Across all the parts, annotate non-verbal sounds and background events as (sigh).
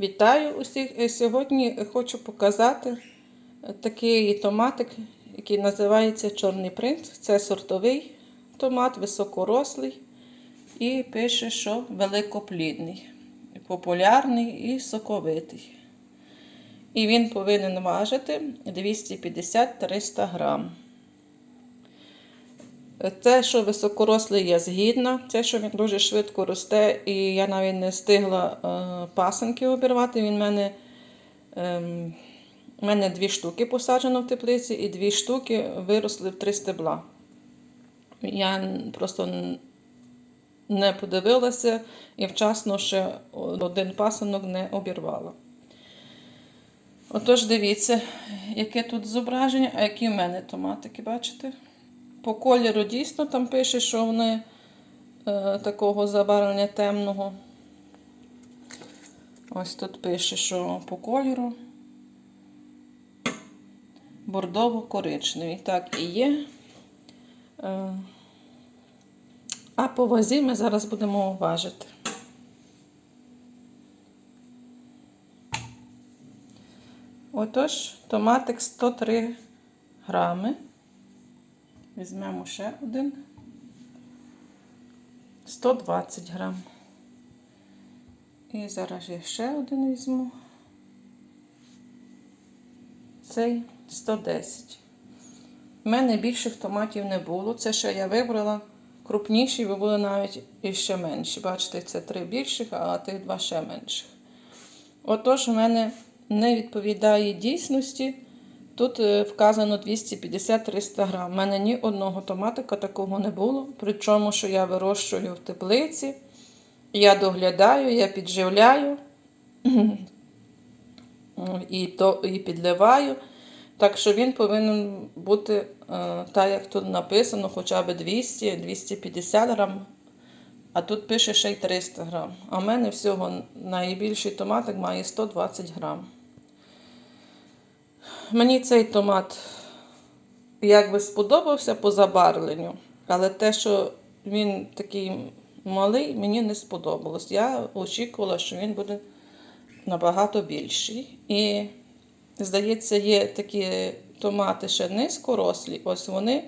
Вітаю усіх! Е, Сьогодні хочу показати такий томатик, який називається Чорний принц. Це сортовий томат, високорослий. І пише, що великоплідний, популярний і соковитий. І він повинен важити 250-300 грам. Те, що високорослий, я згідна. Те, що він дуже швидко росте, і я навіть не встигла е, пасенки обірвати. Він мене, е, в мене дві штуки посаджено в теплиці, і дві штуки виросли в три стебла. Я просто не подивилася і вчасно ще один пасинок не обірвала. Отож, дивіться, яке тут зображення, а які в мене томатики, бачите? По кольору дійсно там пише, що вони е, такого забарвлення темного. Ось тут пише, що по кольору бордово-коричневий. Так і є. Е, а по вазі ми зараз будемо важити. Отож, томатик 103 грами. Візьмемо ще один. 120 грам. І зараз я ще один візьму. Цей 110. У мене більших томатів не було. Це ще я вибрала крупніші, бо були навіть іще менші. Бачите, це три більших, а тих два ще менших. Отож, у мене не відповідає дійсності. Тут е, вказано 250-300 грам. У мене ні одного томатика такого не було. Причому, що я вирощую в теплиці, я доглядаю, я підживляю (clears throat) і то, і підливаю. Так що він повинен бути, е, так як тут написано, хоча б 200-250 грам. А тут пише ще й 300 грам. А в мене всього найбільший томатик має 120 грам. Мені цей томат якби сподобався по забарвленню, але те, що він такий малий, мені не сподобалось. Я очікувала, що він буде набагато більший. І, здається, є такі томати ще низькорослі, ось вони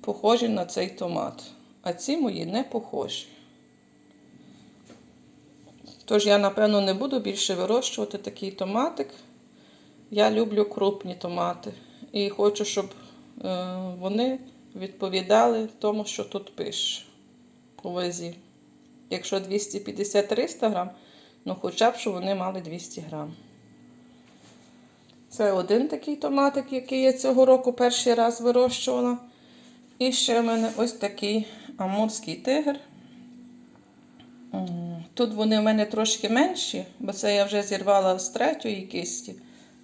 похожі на цей томат. А ці мої не похожі. Тож я, напевно, не буду більше вирощувати такий томатик. Я люблю крупні томати. І хочу, щоб е, вони відповідали тому, що тут пише по вазі. Якщо 250-300 грам, ну хоча б, щоб вони мали 200 грам. Це один такий томатик, який я цього року перший раз вирощувала. І ще в мене ось такий амурський тигр. Тут вони в мене трошки менші, бо це я вже зірвала з третьої кисті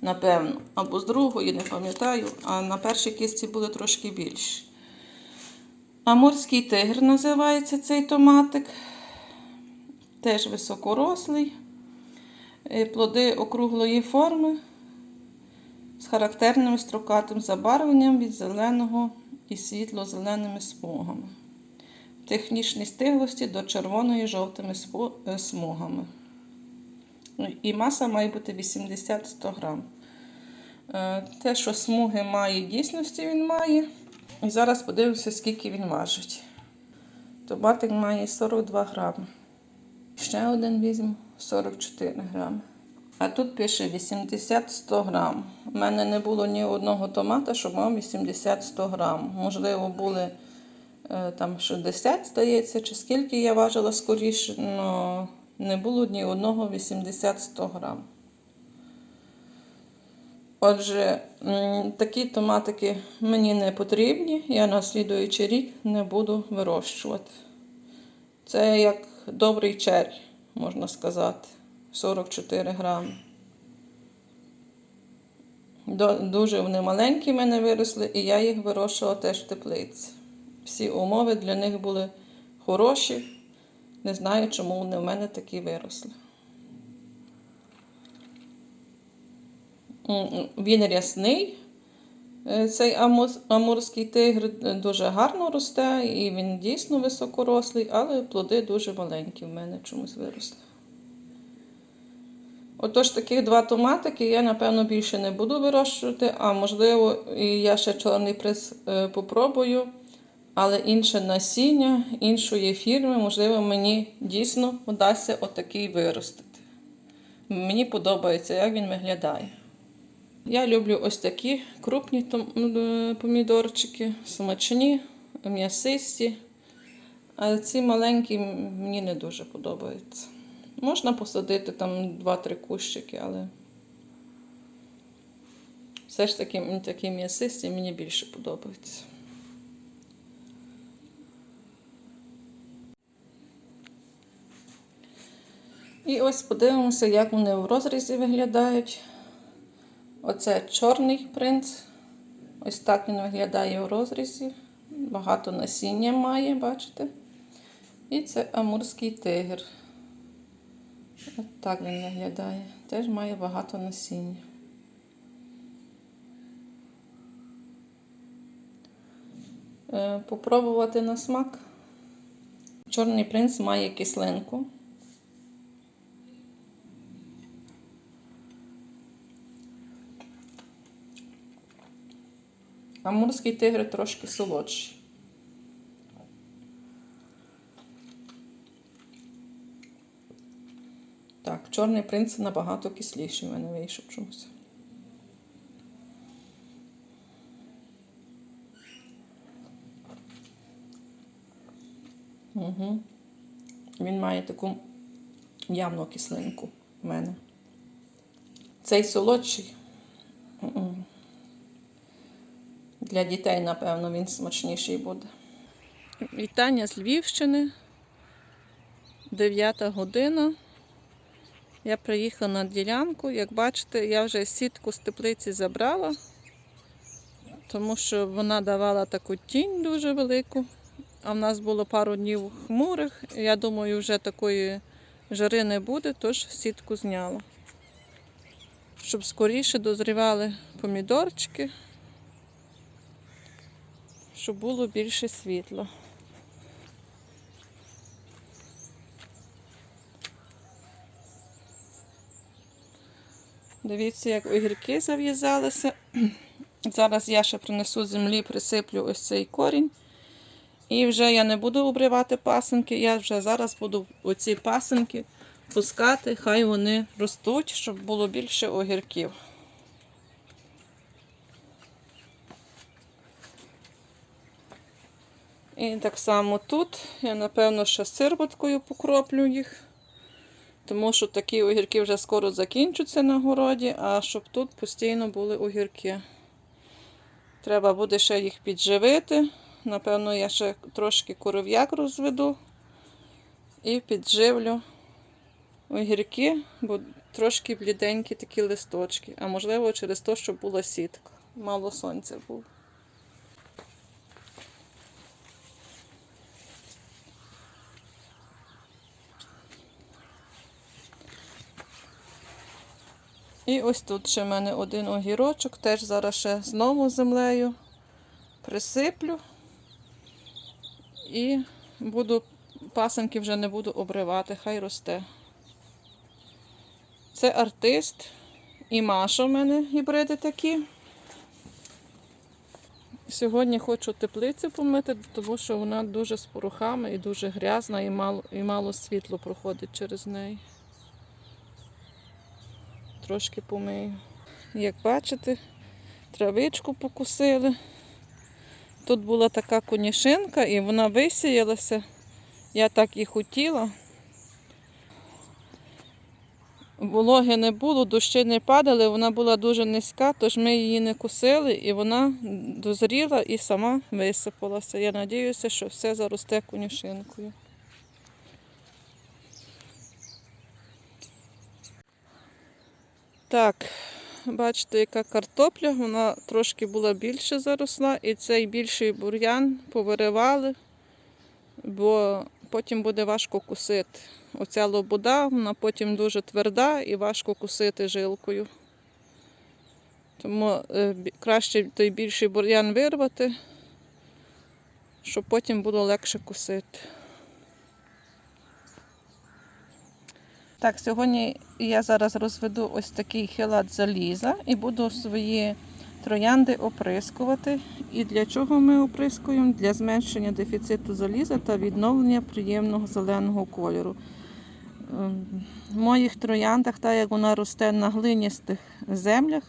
напевно, або з другої, не пам'ятаю, а на першій кисті були трошки більші. Амурський тигр називається цей томатик. Теж високорослий, Е, плоди округлої форми з характерним строкатим забарвленням від зеленого і світло-зеленими смугами. Технічній стиглості до червоної жовтими е, смугами. Ну, І маса має бути 80-100 грам. Е, Те, що смуги має, дійсності він має. І зараз подивимося, скільки він важить. Томатик має 42 грами. Ще один візьму 44 грами. А тут пише 80-100 грам. У мене не було ні одного томата, що мав 80-100 грам. Можливо, були е, там 60, здається, чи скільки я важила скоріше, але не було ні одного 80-100 грам. Отже, такі томатики мені не потрібні, я на слідуючий рік не буду вирощувати. Це як добрий червь, можна сказати, 44 грами. Дуже вони маленькі в мене виросли, і я їх вирощувала теж в теплиці. Всі умови для них були хороші. Не знаю, чому вони в мене такі виросли. Він рясний, е, цей амурський тигр е, дуже гарно росте, і він дійсно високорослий, але плоди дуже маленькі в мене чомусь виросли. Отож, таких два томатики я, напевно, більше не буду вирощувати, а можливо, і я ще чорний е, попробую. Але інше насіння, іншої фірми, можливо, мені дійсно вдасться отакий виростити. Мені подобається, як він виглядає. Я люблю ось такі крупні е, помідорчики, смачні, м'ясисті. А ці маленькі мені не дуже подобаються. Можна посадити там 2-3 кущики, але все ж таки такі м'ясисті мені більше подобаються. І ось подивимося, як вони в розрізі виглядають. Оце чорний принц. Ось так він виглядає в розрізі. Багато насіння має, бачите? І це амурський тигр. От так він виглядає. Теж має багато насіння. Е, Попробувати на смак. Чорний принц має кислинку. Амурський тигр трошки солодший. Так, чорний принц набагато кисліший в мене вийшов чомусь. Угу. Він має таку явну кислинку в мене. Цей солодший. Для дітей, напевно, він смачніший буде. Вітання з Львівщини. 9 година. Я приїхала на ділянку. Як бачите, я вже сітку з теплиці забрала, тому що вона давала таку тінь дуже велику. А в нас було пару днів хмурих. Я думаю, вже такої жари не буде, тож сітку зняла. Щоб скоріше дозрівали помідорчики, щоб було більше світла. Дивіться, як огірки зав'язалися. (clears throat) Зараз я ще принесу землі, присиплю ось цей корінь. І вже я не буду обривати пасинки, я вже зараз буду оці пасинки пускати, хай вони ростуть, щоб було більше огірків. І так само тут я, напевно, ще сирваткою покроплю їх, тому що такі огірки вже скоро закінчаться на городі, а щоб тут постійно були огірки. Треба буде ще їх підживити. Напевно, я ще трошки коров'як розведу і підживлю огірки, бо трошки бліденькі такі листочки. А можливо, через те, що була сітка. Мало сонця було. І ось тут ще в мене один огірочок, теж зараз ще знову землею присиплю і буду пасенки вже не буду обривати, хай росте. Це артист і Маша в мене гібриди такі. Сьогодні хочу теплицю помити, тому що вона дуже з порохами і дуже грязна, і мало, і мало світло проходить через неї. Трошки помию. Як бачите, травичку покусили. Тут була така конішинка і вона висіялася. Я так і хотіла. Вологи не було, дощі не падали, вона була дуже низька, тож ми її не косили і вона дозріла і сама висипалася. Я сподіваюся, що все заросте конюшинкою. Так, бачите, яка картопля, вона трошки була більше заросла, і цей більший бур'ян повиривали, бо потім буде важко кусити. Оця лобода, вона потім дуже тверда і важко кусити жилкою. Тому е, краще той більший бур'ян вирвати, щоб потім було легше кусити. Так, сьогодні і я зараз розведу ось такий хилат заліза і буду свої троянди оприскувати. І для чого ми оприскуємо? Для зменшення дефіциту заліза та відновлення приємного зеленого кольору. Ем, В моїх трояндах, так як вона росте на глиністих землях,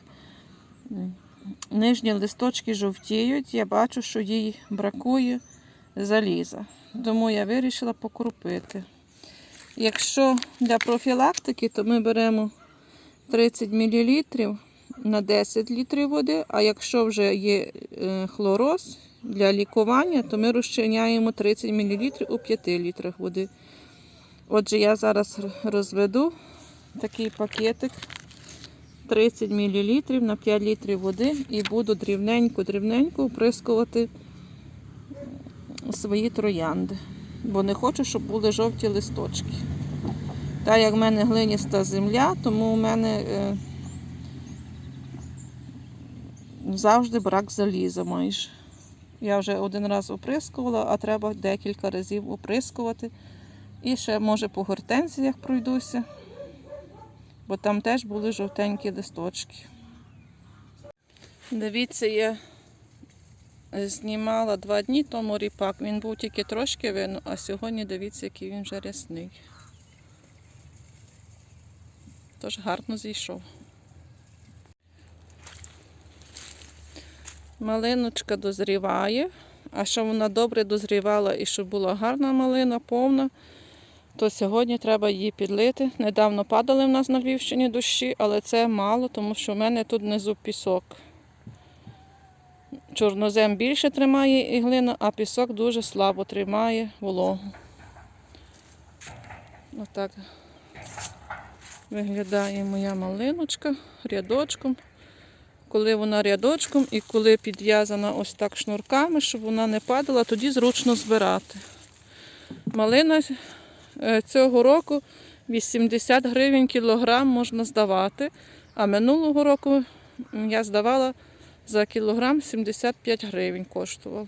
нижні листочки жовтіють, я бачу, що їй бракує заліза. Тому я вирішила покрупити. Якщо для профілактики, то ми беремо 30 мл на 10 літрів води, а якщо вже є е, хлороз для лікування, то ми розчиняємо 30 мл у 5 літрах води. Отже, я зараз розведу такий пакетик 30 мл на 5 літрів води і буду дрібненько-дрібненько оприскувати свої троянди. Бо не хочу, щоб були жовті листочки. Так як в мене глиніста земля, тому у мене е, завжди брак заліза майже. Я вже один раз оприскувала, а треба декілька разів оприскувати. І ще, може, по гортензіях пройдуся, бо там теж були жовтенькі листочки. Дивіться, я знімала два дні тому ріпак. Він був тільки трошки видно, а сьогодні дивіться, який він вже рясний. Тож гарно зійшов. Малиночка дозріває, а щоб вона добре дозрівала і щоб була гарна малина, повна, то сьогодні треба її підлити. Недавно падали в нас на Львівщині дощі, але це мало, тому що в мене тут внизу пісок. Чорнозем більше тримає і глина, а пісок дуже слабо тримає вологу. Отак виглядає моя малиночка рядочком. Коли вона рядочком і коли підв'язана ось так шнурками, щоб вона не падала, тоді зручно збирати. Малина е, цього року 80 гривень кілограм можна здавати, а минулого року я здавала за кілограм 75 гривень коштувала.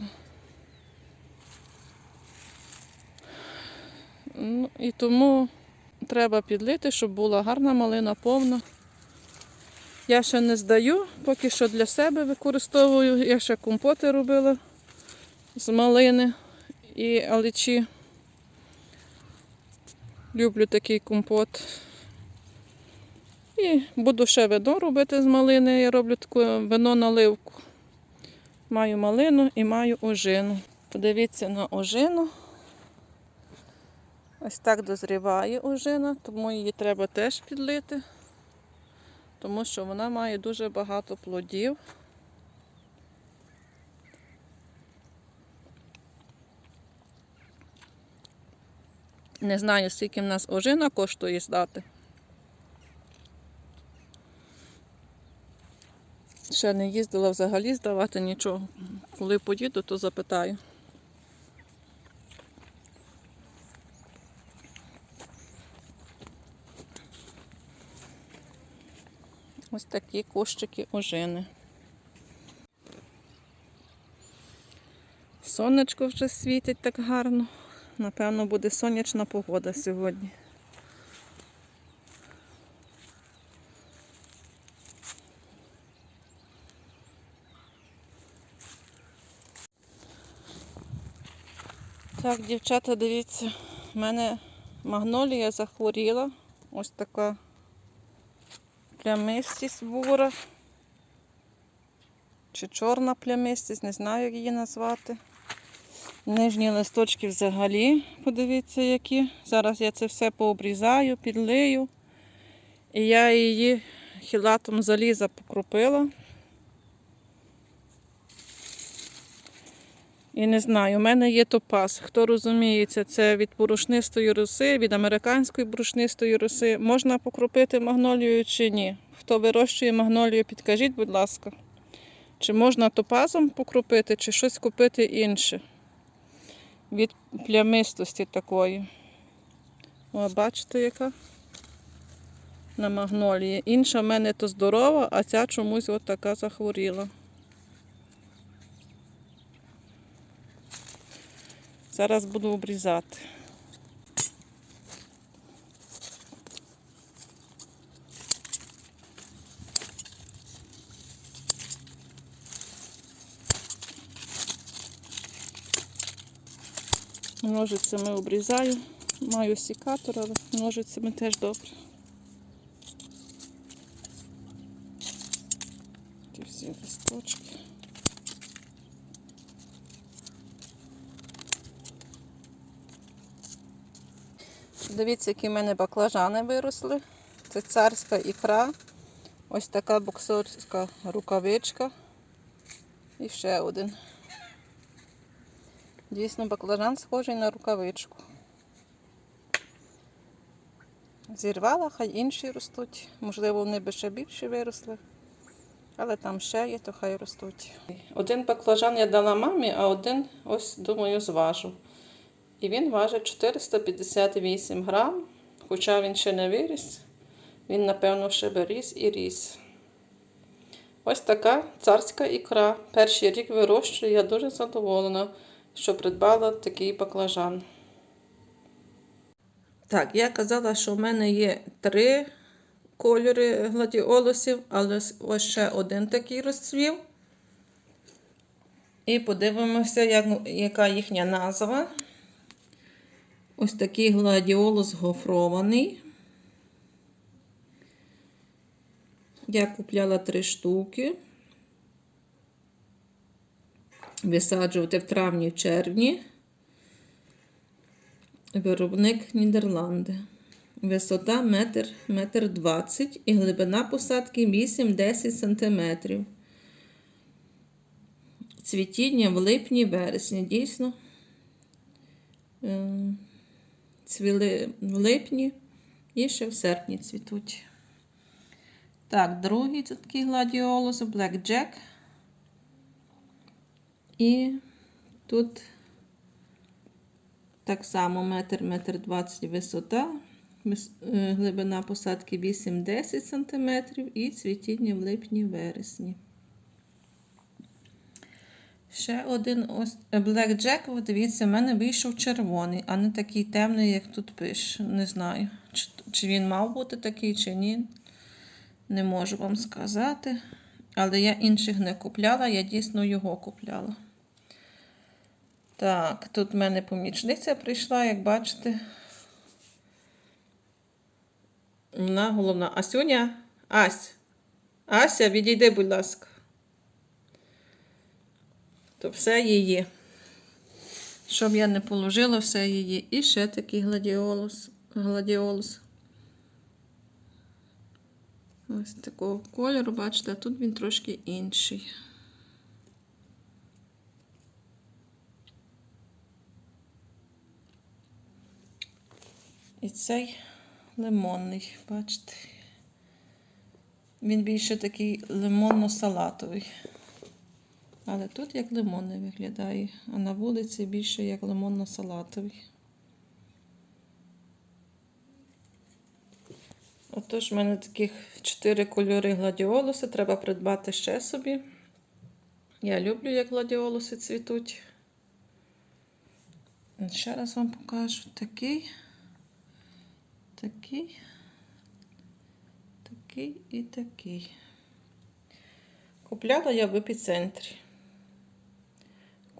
Ну, і тому треба підлити, щоб була гарна малина повна. Я ще не здаю, поки що для себе використовую. Я ще компоти робила з малини і аличі. Люблю такий компот. І буду ще вино робити з малини. Я роблю таку вино-наливку. Маю малину і маю ожину. Подивіться на ожину. Ось так дозріває ожина, тому її треба теж підлити, тому що вона має дуже багато плодів. Не знаю, скільки в нас ожина коштує здати. Ще не їздила взагалі здавати нічого. Коли поїду, то запитаю. Ось такі кущики ожини. Сонечко вже світить так гарно. Напевно, буде сонячна погода сьогодні. Так, дівчата, дивіться, в мене магнолія захворіла. Ось така плямистість бура. Чи чорна плямистість, не знаю, як її назвати. Нижні листочки взагалі, подивіться, які. Зараз я це все пообрізаю, підлию. І я її хілатом заліза покропила. І не знаю, у мене є топаз. Хто розуміється, це від порошнистої роси, від американської порошнистої роси. Можна покропити магнолію чи ні? Хто вирощує магнолію, підкажіть, будь ласка. Чи можна топазом покропити, чи щось купити інше? Від плямистості такої. О, бачите, яка? На магнолії. Інша в мене то здорова, а ця чомусь от така захворіла. Зараз буду обрізати. Ножицями обрізаю, маю сікатор, але ножицями теж добре. Дивіться, які в мене баклажани виросли. Це царська ікра. Ось така боксерська рукавичка. І ще один. Дійсно, баклажан схожий на рукавичку. Зірвала, хай інші ростуть. Можливо, вони би ще більше виросли. Але там ще є, то хай ростуть. Один баклажан я дала мамі, а один, ось, думаю, зважу. І він важить 458 грам, хоча він ще не виріс. Він, напевно, ще би ріс і ріс. Ось така царська ікра. Перший рік вирощую, я дуже задоволена, що придбала такий баклажан. Так, я казала, що в мене є три кольори гладіолусів, але ось ще один такий розцвів. І подивимося, як, яка їхня назва. Ось такий гладіолус гофрований. Я купляла три штуки. Висаджувати в травні в червні. Виробник Нідерланди. Висота метр, метр 20 і глибина посадки 8-10 см. Цвітіння в липні-вересні. Дійсно. Цвіли в липні і ще в серпні цвітуть. Так, другий це такий гладіолус, Black Jack. І тут так само метр, метр 20 висота, е, глибина посадки 8-10 см і цвітіння в липні-вересні. Ще один ось от дивіться, в мене вийшов червоний, а не такий темний, як тут пише. Не знаю, чи він мав бути такий, чи ні. Не можу вам сказати. Але я інших не купляла, я дійсно його купляла. Так, тут в мене помічниця прийшла, як бачите. Вона головна. Асюня, Ась. Ася, відійди, будь ласка. То все її. Щоб я не положила, все її. І ще такий гладіолус. гладіолус. Ось такого кольору, бачите, а тут він трошки інший. І цей лимонний, бачите. Він більше такий лимонно-салатовий. Але тут як лимонний виглядає, а на вулиці більше як лимонно-салатовий. Отож, в мене таких чотири кольори гладіолуси. Треба придбати ще собі. Я люблю, як гладіолуси цвітуть. Ще раз вам покажу такий, такий, такий і такий. Купляла я в епіцентрі.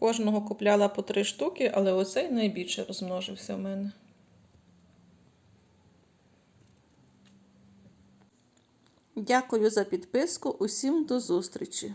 Кожного купляла по три штуки, але оцей найбільше розмножився в мене. Дякую за підписку. Усім до зустрічі!